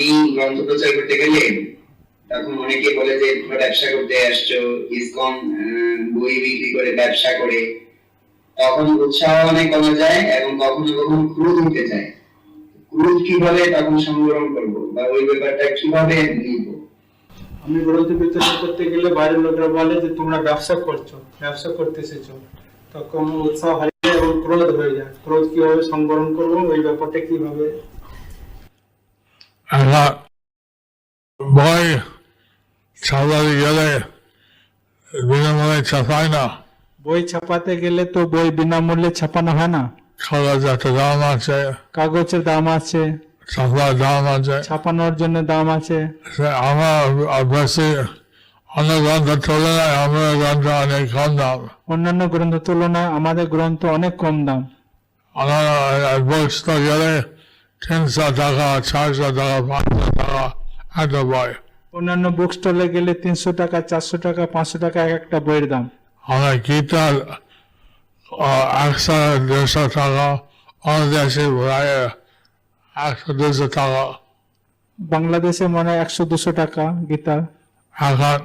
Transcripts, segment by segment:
ব্যবসা আমি গ্রন্থ বিতরণ করতে গেলে বাইরের লোকরা বলে যে, তোমরা ব্যবসা করছ, ব্যবসা করতে এসেছ। তখন উৎসাহ হারিয়ে এবং ক্রোধ হয়ে যায়। ক্রোধ কীভাবে সংবরণ করব, ওই ব্যাপারটা কীভাবে একটা বই ছাপাতে গেলে বিনামূল্যে ছাপায় না বই ছাপাতে গেলে তো বই বিনামূল্যে ছাপানো হয় না কাগজ একটা দাম আছে কাগজের দাম আছে ছাপার দাম আছে ছাপানোর জন্য দাম আছে আমার বেশি অন্য গ্রন্থের তুলনায় আমার গ্রন্থ অনেক কম দাম অন্যান্য গ্রন্থের তুলনায় আমাদের গ্রন্থ অনেক কম দাম আমার স্টোর গেলে তিনশো টাকা চারশো টাকা পাঁচশো টাকা একটা বই অন্যান্য বুক স্টলে গেলে তিনশো টাকা চারশো টাকা পাঁচশো টাকা এক একটা বইয়ের দাম। আমার গীতার একশো দেড়শো টাকা অন্য দেশে প্রায় একশো দুশো টাকা। বাংলাদেশে মানে একশো দুশো টাকা গীতা এখন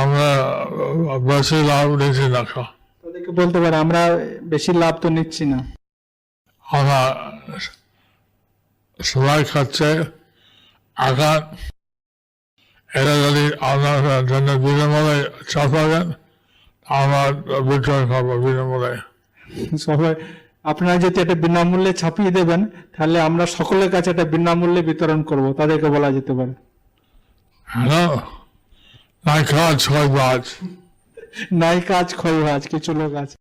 আমরা বেশি লাভ নিচ্ছি না। তাদেরকে বলতে পারে আমরা বেশি লাভ তো নিচ্ছি না। আমরা সবাই খাচ্ছে এখন এটা যদি আপনার জন্য বিনামূল্যে চাপাবেন আমরা বিক্রয় করব বিনামূল্যে। সবাই আপনারা যদি এটা বিনামূল্যে ছাপিয়ে দেবেন তাহলে আমরা সকলের কাছে এটা বিনামূল্যে বিতরণ করব তাদেরকে বলা যেতে পারে। হ্যালো? ছয় বাজ। নাই কাজ ক্ষয় কাজ কিছু লোক আছে